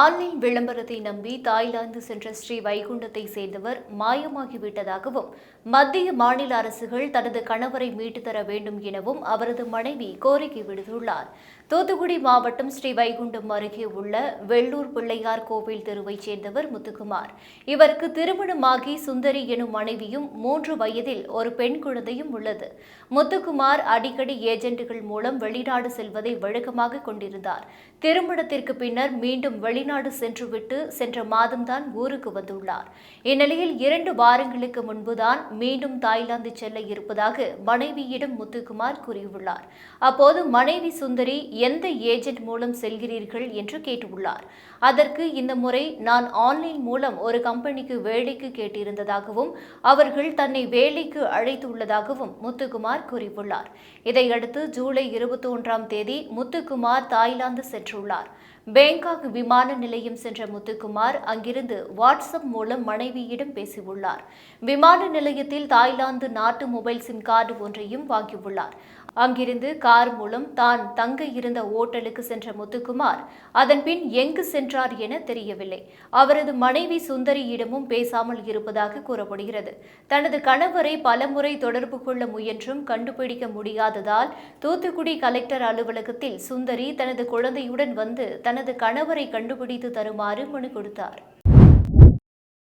Online விளம்பரத்தை நம்பி Thailand சென்ற ஸ்ரீ வைகுண்டத்தை சேர்ந்தவர் மாயமாகிவிட்டதாகவும் மத்திய மாநில அரசுகள் தனது கணவரை மீட்டு தர வேண்டும் எனவும் அவரது மனைவி கோரிக்கை விடுத்துள்ளார். தூத்துக்குடி மாவட்டம் ஸ்ரீ வைகுண்டம் அருகே உள்ள வெள்ளூர் பிள்ளையார் கோவில் தெருவைச் சேர்ந்தவர் முத்துக்குமார். இவருக்கு திருமணமாகி சுந்தரி எனும் மனைவியும் மூன்று வயதில் ஒரு பெண் குழந்தையும் உள்ளது. முத்துக்குமார் அடிக்கடி ஏஜென்ட்டுகள் மூலம் வெளிநாடு செல்வதை வழக்கமாக கொண்டிருந்தார். திருமணத்திற்கு பின்னர் மீண்டும் வெளிநாடு சென்றுவிட்டு சென்ற மாதம்தான் ஊருக்கு வந்துள்ளார். இந்நிலையில் இரண்டு வாரங்களுக்கு முன்புதான் மீண்டும் தாய்லாந்து செல்ல இருப்பதாக மனைவியிடம் முத்துக்குமார் கூறியுள்ளார். அப்போது மனைவி சுந்தரி எந்த ஏஜென்ட் மூலம் செல்கிறீர்கள்? என்று கேட்டுள்ளார். அதற்கு இந்த முறை நான் ஆன்லைன் மூலம் ஒரு கம்பெனிக்கு வேலைக்கு கேட்டிருந்ததாகவும் அவர்கள் தன்னை வேலைக்கு அழைத்துள்ளதாகவும் முத்துக்குமார் கூறியுள்ளார். இதையடுத்து ஜூலை இருபத்தி ஒன்றாம் தேதி முத்துக்குமார் தாய்லாந்து சென்றுள்ளார். பேங்காக் விமான நிலையம் சென்ற முத்துக்குமார் அங்கிருந்து வாட்ஸ்அப் மூலம் மனைவியிடம் பேசியுள்ளார். விமான நிலையத்தில் தாய்லாந்து நாட்டு மொபைல் சிம் கார்டு ஒன்றையும் வாங்கியுள்ளார். அங்கிருந்து கார் மூலம் தான் தங்க இருந்த ஓட்டலுக்கு சென்ற முத்துக்குமார் அதன் பின் எங்கு சென்றார் என தெரியவில்லை. அவரது மனைவி சுந்தரியிடமும் பேசாமல் இருப்பதாக கூறப்படுகிறது. தனது கணவரை பலமுறை தொடர்பு கொள்ள முயன்றும் கண்டுபிடிக்க முடியாததால் தூத்துக்குடி கலெக்டர் அலுவலகத்தில் சுந்தரி தனது குழந்தையுடன் வந்து தனது கணவரை கண்டுபிடித்து தருமாறு மனு கொடுத்தார்.